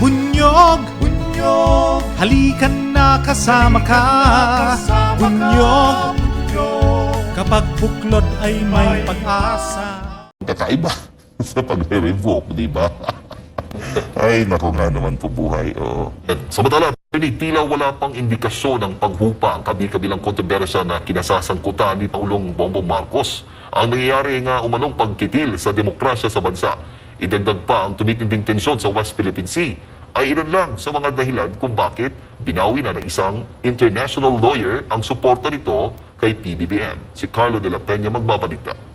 Bunyog, bunyog, halikan na kasama ka. Bunyog, kapag buklod ay may pag-asa. kakaiba sa pagre-revoke, di ba? Ay, naku nga naman po buhay. Oh. Samantala, tila wala pang indikasyon ng paghupa ang kabi-kabilang kontrobersya na kinasasangkutan ni Pangulong Bongbong Marcos. Ang nangyayari nga umanong pagkitil sa demokrasya sa bansa. Idagdag pa ang tumitinding tensyon sa West Philippine Sea ay ilan lang sa mga dahilan kung bakit binawi na ng isang international lawyer ang suporta nito kay PBBM. Si Carlo de la Peña magbabalita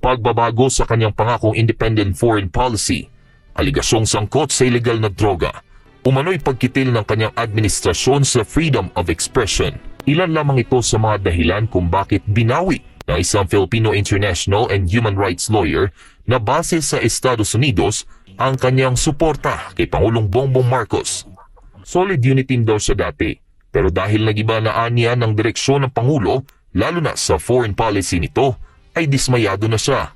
pagbabago sa kanyang pangakong independent foreign policy, aligasyong sangkot sa illegal na droga, umano'y pagkitil ng kanyang administrasyon sa freedom of expression. Ilan lamang ito sa mga dahilan kung bakit binawi ng isang Filipino international and human rights lawyer na base sa Estados Unidos ang kanyang suporta kay Pangulong Bongbong Marcos. Solid unit team daw siya dati, pero dahil nagiba na anya ng direksyon ng Pangulo, lalo na sa foreign policy nito, ay dismayado na siya.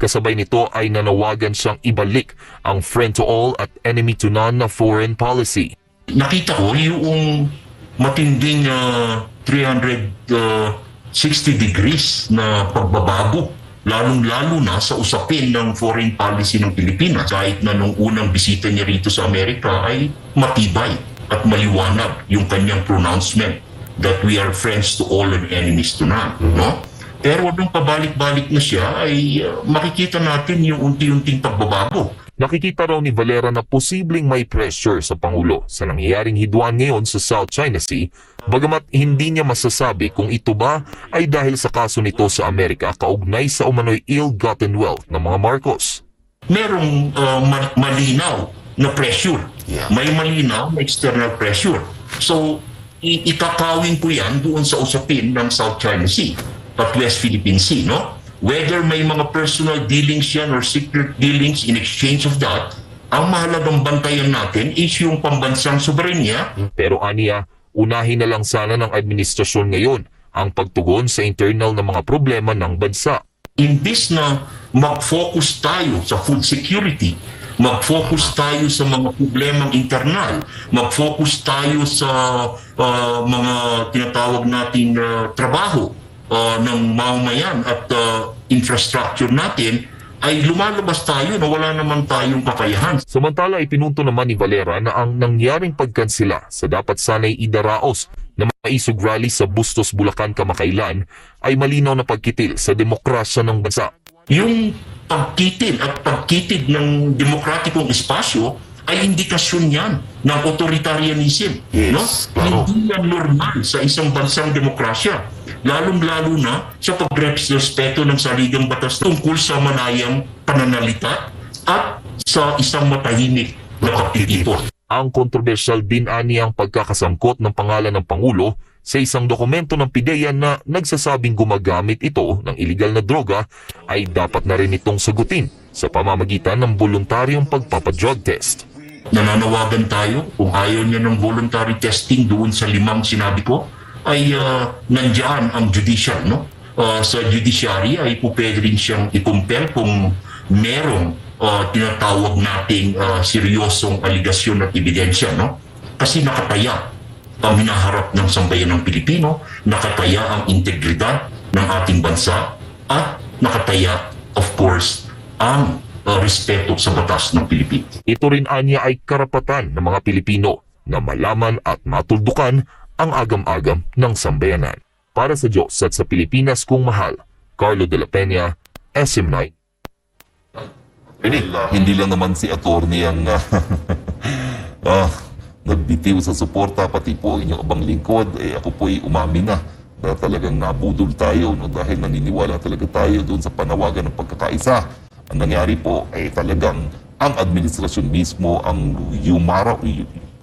Kasabay nito ay nanawagan siyang ibalik ang friend to all at enemy to none na foreign policy. nakita ko yung matinding ah, 360 degrees na pagbabago lalong-lalo na sa usapin ng foreign policy ng Pilipinas. Kahit na nung unang bisita niya rito sa Amerika ay matibay at maliwanag yung kanyang pronouncement that we are friends to all and enemies to none. No? Pero nung pabalik-balik na siya ay ah, makikita natin yung unti-unting pagbabago. Nakikita raw ni Valera na posibleng may pressure sa Pangulo sa nangyayaring hidwaan ngayon sa South China Sea, bagamat hindi niya masasabi kung ito ba ay dahil sa kaso nito sa Amerika kaugnay sa umano'y ill-gotten wealth ng mga Marcos. merong uh, ma- malinaw na pressure. Yeah. May malinaw na external pressure. So, ikakawin ko yan doon sa usapin ng South China Sea at West Philippine Sea, no? Whether may mga personal dealings yan or secret dealings in exchange of that, ang mahalagang bantayan natin is yung pambansang soberenya Pero aniya, unahin na lang sana ng administrasyon ngayon ang pagtugon sa internal na mga problema ng bansa. imbis na mag-focus tayo sa food security, mag-focus tayo sa mga problemang internal, mag-focus tayo sa ah, mga tinatawag nating ah, trabaho ah, ng mamamayan at ah, infrastructure natin, ay lumalabas tayo na wala naman tayong kakayahan. Samantala ipinunto naman ni Valera na ang nangyaring pagkansila sa dapat sanay idaraos na maisog rally sa Bustos, Bulacan kamakailan ay malinaw na pagkitil sa demokrasya ng bansa. yung pagkitil at pagkitid ng demokratikong espasyo ay indikasyon yan ng authoritarianism. Yes, no? klaro. Hindi yan normal sa isang bansang demokrasya. Lalong-lalo na sa pagrespeto ng saligang batas tungkol sa manayang pananalita at sa isang matahimik na pagtitipon. Ang kontrobersyal din ani ang pagkakasangkot ng pangalan ng Pangulo sa isang dokumento ng PIDEA na nagsasabing gumagamit ito ng iligal na droga ay dapat na rin itong sagutin sa pamamagitan ng voluntaryong pagpapadrug test. nananawagan tayo kung ayaw niya ng voluntary testing doon sa limang sinabi ko ay uh, nandiyan ang judicial no? Ah, sa judiciary ay po pwede rin siyang ikumpel kung merong ah, tinatawag nating ah, seryosong aligasyon at ebidensya no? Kasi nakataya ang hinaharap ng sambayan ng Pilipino nakataya ang integridad ng ating bansa at nakataya of course ang ah, respeto sa batas ng Pilipinas Ito rin anya ay karapatan ng mga Pilipino na malaman at matuldukan ang agam-agam ng sambayanan. Para sa Diyos at sa Pilipinas kung mahal, Carlo de la Peña, SM9. Hindi, hindi lang naman si attorney ang ah, ah, nagbitiw sa suporta, pati po inyong abang lingkod, eh ako po'y umamin na na talagang nabudol tayo no, dahil naniniwala talaga tayo doon sa panawagan ng pagkakaisa. Ang nangyari po ay talagang ang administrasyon mismo ang yumara,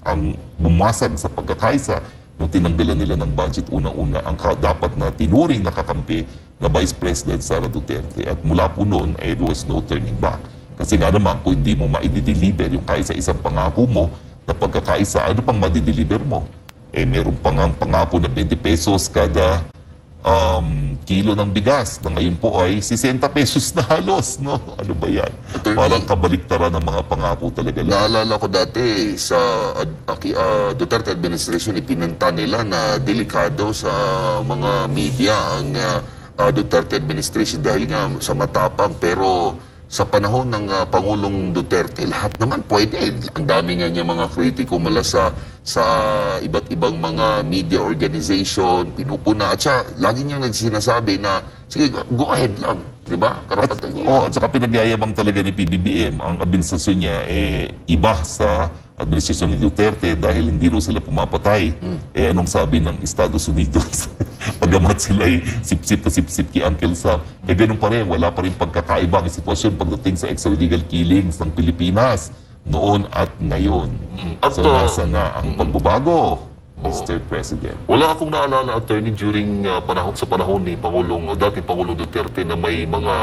ang bumasag sa pagkakaisa nung tinanggalan nila ng budget unang-una ang dapat na tinuring na kakampi na Vice President Sara Duterte. At mula po noon, eh, there was no turning back. Kasi nga naman, kung hindi mo maidideliver yung kaisa-isang pangako mo na pagkakaisa, ano pang madideliver mo? Eh, meron pang ang pangako na 20 pesos kada um, kilo ng bigas na ngayon po ay 60 pesos na halos, no? Ano ba yan? Attorney- Parang kabaliktaran ng mga pangako talaga. lang. Naalala ko dati sa ah, Duterte administration, ipinanta nila na delikado sa mga media ang ah, ah, Duterte administration dahil nga sa matapang. Pero sa panahon ng ah, Pangulong Duterte, lahat naman pwede. Ang dami nga niya mga kritiko mula sa sa iba't ibang mga media organization, pinupuna. At siya, lagi niyang nagsinasabi na, sige, go ahead lang. Di ba? Karapatan niya. Oh, at saka pinagyayabang talaga ni PBBM ang administrasyon niya eh iba sa administrasyon ni Duterte dahil hindi ro sila pumapatay. Eh anong sabi ng Estados Unidos? Pagamat sila ay sip-sip na sip-sip kay Uncle Sam, eh ganun pa rin, wala pa rin pagkakaiba ang sitwasyon pagdating sa extralegal killings ng Pilipinas noon at ngayon. At, so uh, nasa na ang pagbabago, Mr. President. Wala akong naalala, attorney, during uh, panahon sa panahon ni Pangulong, dating Pangulong Duterte na may mga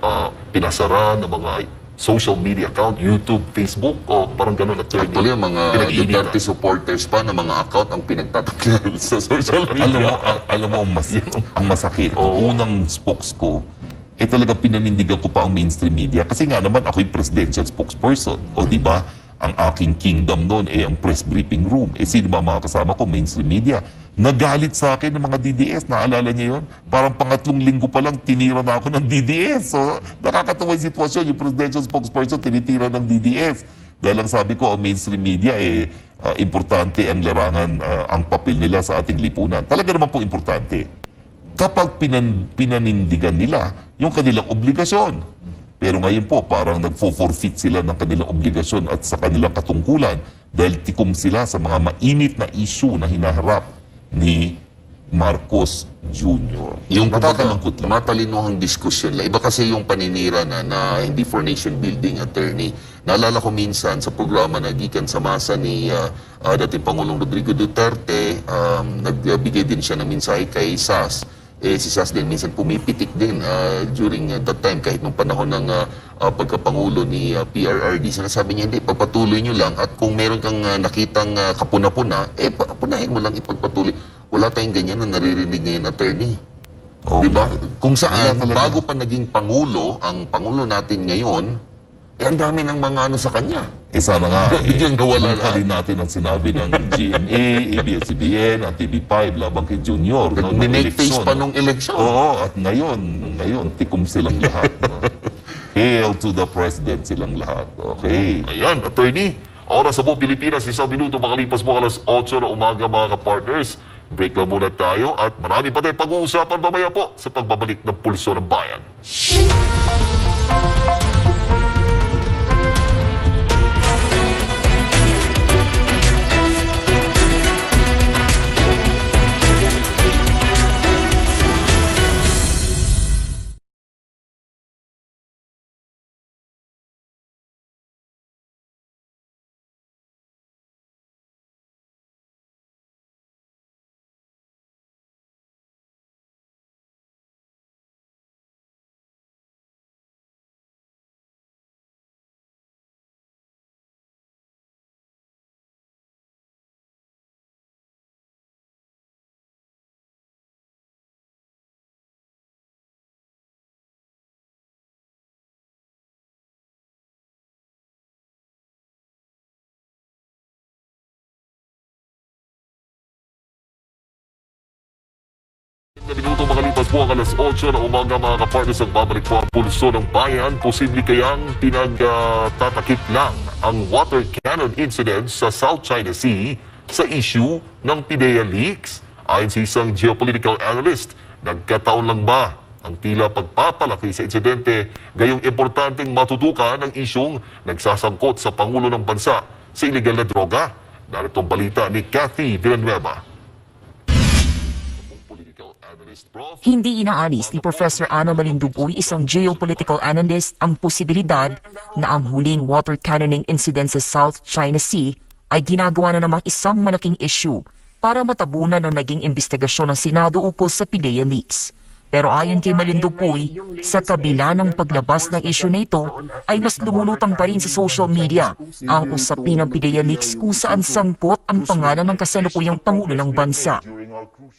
uh, pinasara na mga social media account, YouTube, Facebook, o parang ganun, attorney. Actually, ang mga. Duterte supporters pa ng mga account ang pinagtataklan sa social alam mo, media. ang, alam mo ang, mas, ang masakit. Ang unang spokes ko, eh talaga pinanindigan ko pa ang mainstream media. Kasi nga naman ako yung presidential spokesperson. O di ba? Ang aking kingdom noon eh ang press briefing room. Eh sino ba mga kasama ko? Mainstream media. Nagalit sa akin ng mga DDS. Naalala niyo yun? Parang pangatlong linggo pa lang tinira na ako ng DDS. So nakakatawa yung sitwasyon. Yung presidential spokesperson tinitira ng DDS. Dahil ang sabi ko, ang mainstream media eh ah, importante ang larangan, ah, ang papel nila sa ating lipunan. Talaga naman po importante kapag pinan, pinanindigan nila yung kanilang obligasyon. Pero ngayon po, parang nagfo-forfeit sila ng kanilang obligasyon at sa kanilang katungkulan dahil tikom sila sa mga mainit na issue na hinaharap ni Marcos Jr. Yung nakakalungkot lang. matalinuhang diskusyon lang. Iba kasi yung paninira na, na hindi for nation building attorney. Naalala ko minsan sa programa na gikan sa masa ni ah, ah, dating Pangulong Rodrigo Duterte, um, nagbigay din siya ng mensahe kay SAS. Eh, si SAS din minsan pumipitik din ah, during ah, that time kahit nung panahon ng ah, ah, pagkapangulo ni ah, PRRD. Sinasabi niya, hindi, pagpatuloy nyo lang at kung meron kang ah, nakitang ah, kapuna-puna, eh, punahin mo lang ipagpatuloy. Wala tayong ganyan na naririnig ngayon, attorney. Oh, Di ba? Kung saan, bago pa naging Pangulo, ang Pangulo natin ngayon, eh, ang dami ng mga ano sa kanya. Eh sana nga, eh, nawala balikan din natin ang sinabi ng GMA, ABS-CBN, at TV5 labang kay Junior. no, Minake face pa nung eleksyon. Oo, at ngayon, ngayon, tikom silang lahat. no? Hail to the President silang lahat. Okay. Ayan, attorney. Oras sa buong Pilipinas, isang minuto makalipas mo alas 8 na umaga mga ka-partners. Break lang muna tayo at marami pa tayong pag-uusapan mamaya po sa pagbabalik ng pulso ng bayan. Minuto makalipas po ang alas 8 na umaga mga kapartners ang babalik po ang pulso ng bayan. Posible kayang pinagtatakip lang ang water cannon incident sa South China Sea sa issue ng PIDEA leaks. Ayon sa isang geopolitical analyst, nagkataon lang ba ang tila pagpapalaki sa insidente gayong importanteng matutukan ang isyong nagsasangkot sa Pangulo ng Bansa sa illegal na droga? Narito balita ni Kathy Villanueva. Hindi inaalis ni Professor Ana Malindugoy, isang geopolitical analyst, ang posibilidad na ang huling water cannoning incident sa South China Sea ay ginagawa na namang isang malaking issue para matabunan ang naging investigasyon ng Senado ukol sa PIDEA leaks. Pero ayon kay Malindugoy, sa kabila ng paglabas ng issue na ito, ay mas lumulutang pa rin sa social media ang usapin ng PIDEA leaks kung saan sangkot ang pangalan ng kasalukuyang Pangulo ng Bansa.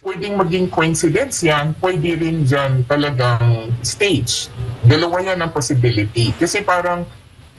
Pwedeng maging coincidence yan, pwede rin dyan talagang stage. Dalawa yan ang possibility. Kasi parang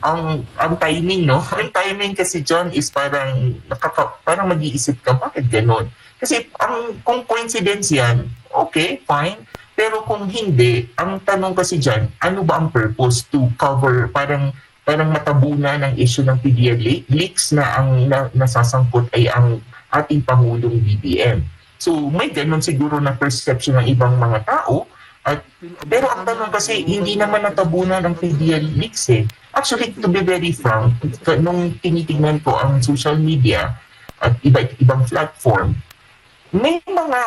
ang ang timing no ang timing kasi John is parang nakaka, parang mag-iisip ka bakit ganon kasi ang kung coincidence yan okay fine pero kung hindi ang tanong kasi diyan ano ba ang purpose to cover parang parang matabunan ng issue ng PDL le- leaks na ang na, nasasangkot ay ang ating pangulong BBM so may ganon siguro na perception ng ibang mga tao at pero ang tanong kasi, hindi naman natabunan ang PDL leaks eh. Actually, to be very frank, nung tinitingnan ko ang social media at iba ibang platform, may mga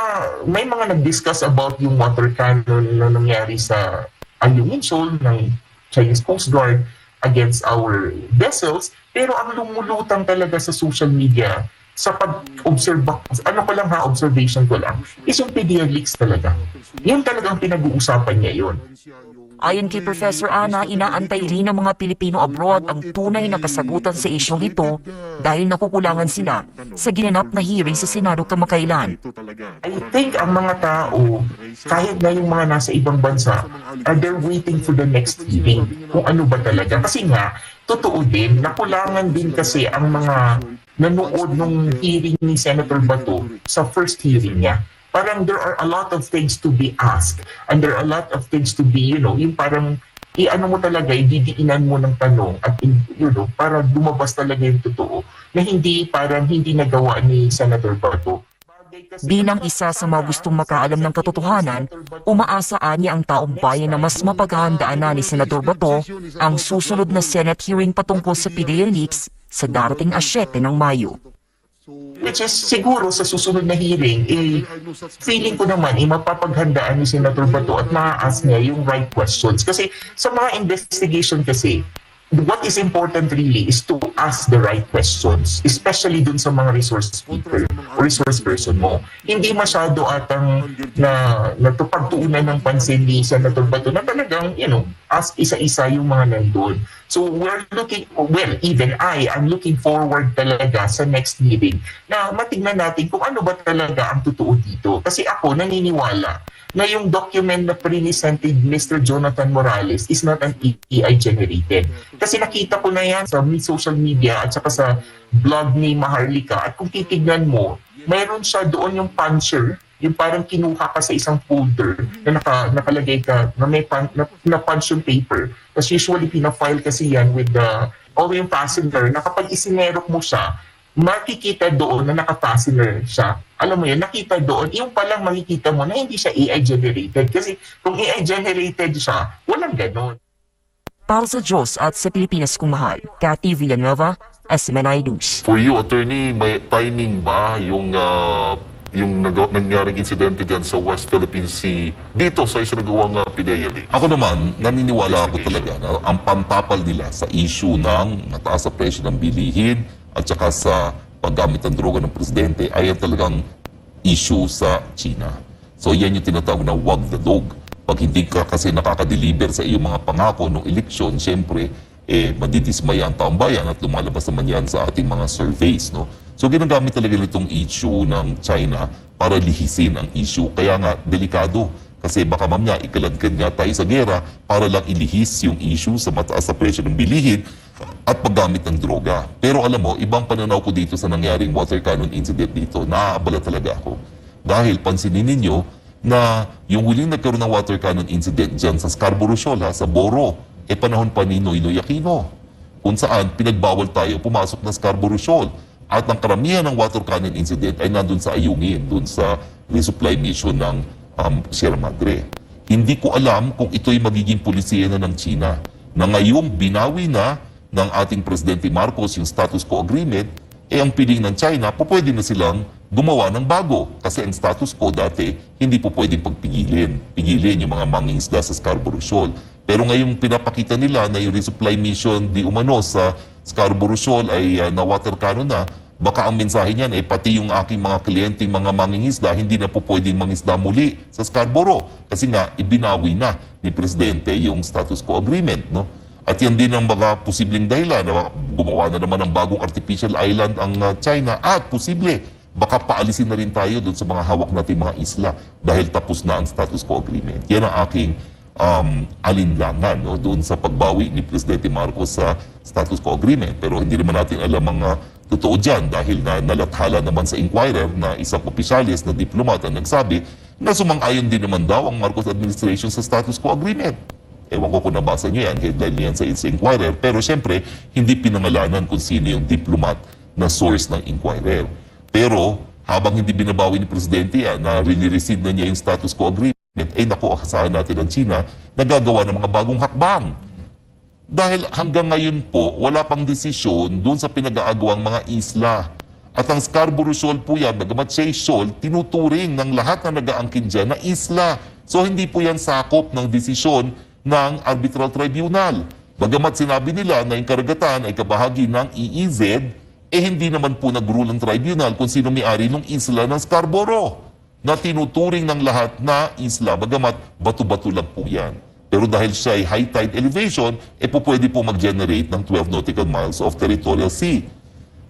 may mga nag-discuss about yung water cannon na nangyari sa Ayungin Shoal ng Chinese Coast Guard against our vessels, pero ang lumulutang talaga sa social media sa pag-observe, ano ko lang ha, observation ko lang, is yung PDL leaks talaga. Yun talagang pinag-uusapan niya yun. Ayon kay Professor Ana, inaantay rin ng mga Pilipino abroad ang tunay na kasagutan sa isyong ito dahil nakukulangan sila sa ginanap na hearing sa Senado kamakailan. I think ang mga tao, kahit na yung mga nasa ibang bansa, are they're waiting for the next hearing. Kung ano ba talaga. Kasi nga, totoo din, nakulangan din kasi ang mga nanood nung hearing ni Senator Bato sa first hearing niya. Parang there are a lot of things to be asked and there are a lot of things to be, you know, yung parang i-ano mo talaga, ididiinan mo ng tanong at you know, para lumabas talaga yung totoo na hindi parang hindi nagawa ni Senator Bato. Bilang isa sa mga gustong makaalam ng katotohanan, umaasaan niya ang taong bayan na mas mapaghahandaan na ni Senador Bato ang susunod na Senate hearing patungkol sa PDL leaks sa darating a 7 ng Mayo. Which is siguro sa susunod na hearing, eh, feeling ko naman, eh, mapapaghandaan ni Senator Bato at ma-ask niya yung right questions. Kasi sa mga investigation kasi, what is important really is to ask the right questions, especially dun sa mga resource people resource person mo. Hindi masyado atang na natupagtuunan ng pansin ni Senator Bato na talagang, you know, ask isa-isa yung mga nandun. So we're looking, well, even I, I'm looking forward talaga sa next hearing na matignan natin kung ano ba talaga ang totoo dito. Kasi ako naniniwala na yung document na pre-presented Mr. Jonathan Morales is not an AI generated. Kasi nakita ko na yan sa social media at saka sa blog ni Maharlika at kung titignan mo, mayroon siya doon yung puncher yung parang kinuha ka sa isang folder na naka, nakalagay ka na may pan, na, na punch yung paper. Tapos usually pina-file kasi yan with the o yung fastener na kapag isinerok mo siya, makikita doon na naka-fastener siya. Alam mo yun, nakita doon, yung palang makikita mo na hindi siya AI generated. Kasi kung AI generated siya, walang ganon. Para sa Diyos at sa Pilipinas kung mahal, Cathy Villanueva, SMNI News. For you, attorney, may timing ba yung ah, yung nag- nangyaring insidente dyan sa West Philippine Sea dito sa isa nagawang uh, PDL? Ako naman, naniniwala ako talaga na ang pantapal nila sa issue ng mataas sa presyo ng bilihin at saka sa paggamit ng droga ng presidente ay ang talagang issue sa China. So yan yung tinatawag na wag the dog. Pag hindi ka kasi nakaka-deliver sa iyong mga pangako ng eleksyon, siyempre, eh, madidismaya ang taong bayan at lumalabas naman yan sa ating mga surveys. No? So ginagamit talaga nitong issue ng China para lihisin ang issue. Kaya nga, delikado. Kasi baka mamaya ikaladkad nga tayo sa gera para lang ilihis yung issue sa mataas sa presyo ng bilihin at paggamit ng droga. Pero alam mo, ibang pananaw ko dito sa nangyaring water cannon incident dito, naaabala talaga ako. Dahil pansinin ninyo na yung huling nagkaroon ng water cannon incident dyan sa Scarborough Shoal, ha, sa Boro, e panahon pa ni Noynoy Aquino. Kung saan pinagbawal tayo pumasok ng Scarborough Shoal. At ang karamihan ng water cannon incident ay nandun sa Ayungin, dun sa resupply mission ng um, Sierra Madre. Hindi ko alam kung ito'y magiging polisiya na ng China na ngayong binawi na ng ating Presidente Marcos yung status quo agreement, eh ang piling ng China, po pwede na silang gumawa ng bago. Kasi ang status quo dati, hindi po pwedeng pagpigilin. Pigilin yung mga mangingisda sa Scarborough Shoal. Pero ngayong pinapakita nila na yung resupply mission di umano sa Scarborough Shoal ay uh, na water cannon na, baka ang mensahe niyan ay pati yung aking mga kliyente, mga mangingisda, hindi na po pwedeng mangisda muli sa Scarborough. Kasi nga, ibinawi na ni Presidente yung status quo agreement. No? At yan din ang mga posibleng dahilan gumawa na naman ng bagong artificial island ang uh, China at posible baka paalisin na rin tayo doon sa mga hawak nating mga isla dahil tapos na ang status quo agreement. Yan ang aking um, alinlangan no, doon sa pagbawi ni Presidente Marcos sa status quo agreement. Pero hindi naman natin alam ang uh, totoo dyan dahil na nalathala naman sa inquirer na isang opisyalis na diplomat ang nagsabi na sumang-ayon din naman daw ang Marcos administration sa status quo agreement. Ewan ko kung nabasa niyo yan, headline niyan sa, Inquirer. Pero siyempre, hindi pinangalanan kung sino yung diplomat na source ng Inquirer. Pero habang hindi binabawi ni Presidente yan, na rinireceive na niya yung status quo agreement, eh naku, akasahan natin ang China na gagawa ng mga bagong hakbang. Dahil hanggang ngayon po, wala pang desisyon doon sa pinag-aagawang mga isla. At ang Scarborough Shoal po yan, bagamat siya ay shoal, tinuturing ng lahat na nag-aangkin dyan na isla. So hindi po yan sakop ng desisyon ng Arbitral Tribunal. Bagamat sinabi nila na yung karagatan ay kabahagi ng EEZ, eh hindi naman po nag-rule ang tribunal kung sino may-ari ng isla ng Scarborough na tinuturing ng lahat na isla, bagamat bato-bato lang po yan. Pero dahil siya ay high tide elevation, eh po pwede po mag-generate ng 12 nautical miles of territorial sea.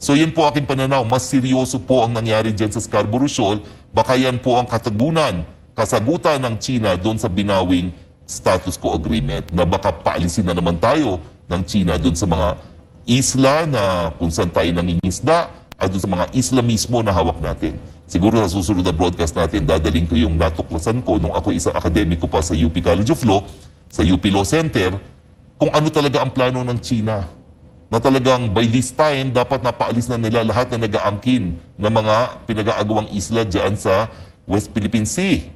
So yan po aking pananaw, mas seryoso po ang nangyari dyan sa Scarborough Shoal, baka yan po ang katagunan, kasagutan ng China doon sa binawing status quo agreement na baka paalisin na naman tayo ng China doon sa mga isla na kung saan tayo nangingisda at sa mga isla mismo na hawak natin. Siguro sa susunod na broadcast natin, dadaling ko yung natuklasan ko nung ako isang akademiko pa sa UP College of Law, sa UP Law Center, kung ano talaga ang plano ng China. Na talagang by this time, dapat napaalis na nila lahat na nag-aangkin ng mga pinag-aagawang isla dyan sa West Philippine Sea.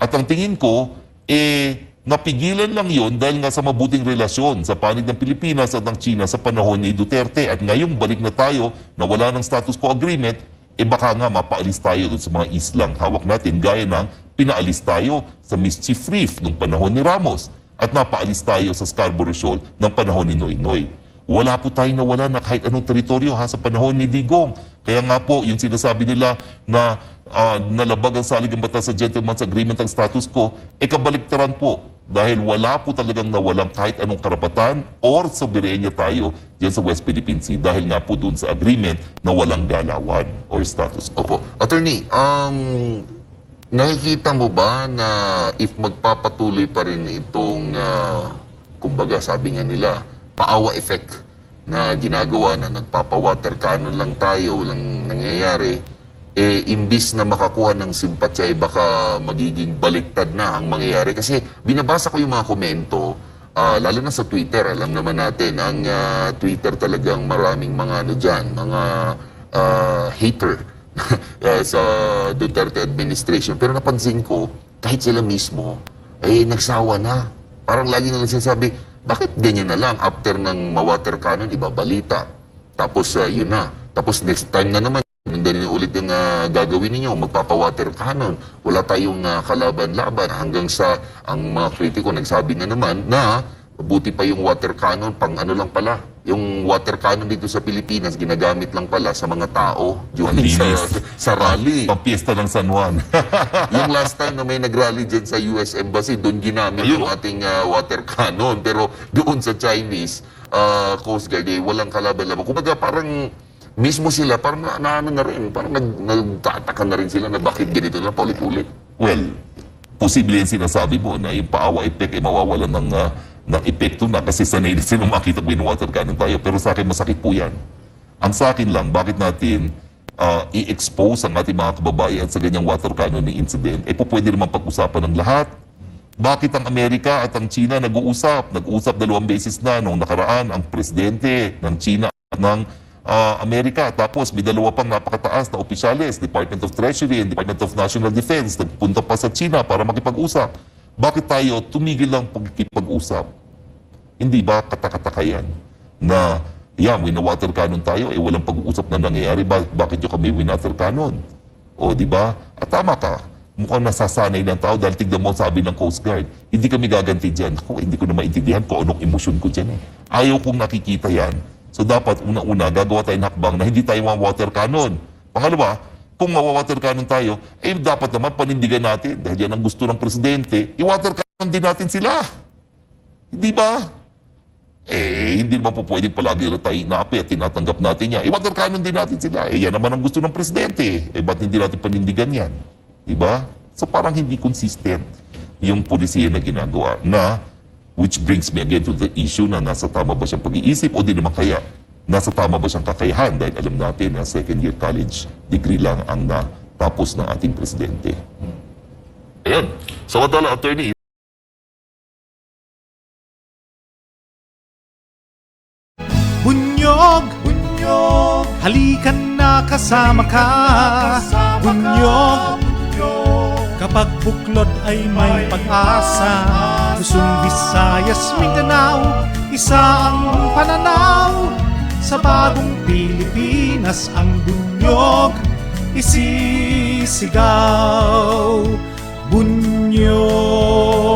At ang tingin ko, eh, napigilan lang yon dahil nga sa mabuting relasyon sa panig ng Pilipinas at ng China sa panahon ni Duterte. At ngayong balik na tayo na wala ng status quo agreement, eh baka nga mapaalis tayo dun sa mga islang hawak natin gaya ng pinaalis tayo sa Mischief Reef nung panahon ni Ramos at napaalis tayo sa Scarborough Shoal ng panahon ni Noynoy. Wala po tayong nawala na kahit anong teritoryo ha sa panahon ni Digong. Kaya nga po, yung sinasabi nila na ah, nalabag ang salig ng batas sa gentleman's agreement ang status quo, e kabaliktaran po. Dahil wala po talagang nawalang kahit anong karapatan or soberenya tayo dyan sa West Philippine Sea dahil nga po dun sa agreement na walang galawan or status quo. Opo. Attorney, um, nakikita mo ba na if magpapatuloy pa rin itong, ah, kumbaga sabi nga nila, paawa effect na ginagawa na nagpapa-water cannon lang tayo, walang nangyayari, eh imbis na makakuha ng simpatsya, eh, baka magiging baliktad na ang mangyayari. Kasi binabasa ko yung mga komento, ah, lalo na sa Twitter, alam naman natin, ang ah, Twitter talagang maraming mga ano dyan, mga ah, hater ah, sa Duterte administration. Pero napansin ko, kahit sila mismo, eh nagsawa na. Parang lagi na sinasabi, bakit ganyan na lang after ng ma-water cannon, ibabalita. Tapos ah, yun na. Tapos next time na naman, Ganun ulit yung ah, gagawin ninyo, magpapa-water cannon. Wala tayong ah, kalaban-laban hanggang sa ang mga kritiko nagsabi na naman na buti pa yung water cannon pang ano lang pala. Yung water cannon dito sa Pilipinas ginagamit lang pala sa mga tao during sa, sa rally. Pampiesta ng San Juan. yung last time na may nag-rally dyan sa US Embassy, doon ginamit Ayun, yung ating ah, water cannon. Pero doon sa Chinese ah, Coast Guard, eh, walang kalaban-laban. Kumbaga parang mismo sila, parang na, na, ano na rin, parang nag, nagtataka na rin sila na bakit ganito na paulit-ulit. well, posible yung sinasabi mo na yung paawa effect ay mawawalan ng, ah, ng epekto na kasi sanay din silang makita ko water cannon tayo. Pero sa akin masakit po yan. Ang sa akin lang, bakit natin ah, i-expose ang ating mga kababayan sa ganyang water cannon incident? Eh po pwede naman pag-usapan ng lahat. Bakit ang Amerika at ang China nag-uusap? Nag-uusap dalawang beses na nung nakaraan ang presidente ng China at ng ah, Amerika. Tapos may dalawa pang napakataas na opisyalis, Department of Treasury and Department of National Defense, nagpunta pa sa China para makipag-usap. Bakit tayo tumigil lang pagkikipag-usap? Hindi ba katakataka yan na yeah, wina-water cannon tayo, eh walang pag-uusap na nangyayari, ba- bakit yung kami wina-water cannon? O, di ba? At tama ka. Mukhang nasasanay ng tao dahil tignan mo sabi ng Coast Guard, hindi kami gaganti dyan. Ako, hindi ko na maintindihan kung anong emosyon ko dyan eh. Ayaw kong nakikita yan. So dapat una-una gagawa tayo ng hakbang na hindi tayo water cannon. Pangalawa, kung mawa-water cannon tayo, eh dapat naman panindigan natin dahil yan ang gusto ng presidente, i-water cannon din natin sila. Hindi ba? eh, hindi naman po pwedeng palagi na tayo naapi at tinatanggap natin yan. Eh, water cannon din natin sila. Eh, yan naman ang gusto ng presidente. Eh, ba't hindi natin panindigan yan? Diba? So, parang hindi consistent yung polisiya na ginagawa na which brings me again to the issue na nasa tama ba siyang pag-iisip o di naman kaya nasa tama ba siyang kakayahan dahil alam natin na second year college degree lang ang natapos ng ating presidente. Ayan. Samantala, attorney, Bunyog, bunyog, halikan na kasama ka. Bunyog, kapag buklod ay may pag-asa. Luzon, Visayas, Mindanao, isa ang pananaw. Sa bagong Pilipinas ang bunyog isisigaw. Bunyog.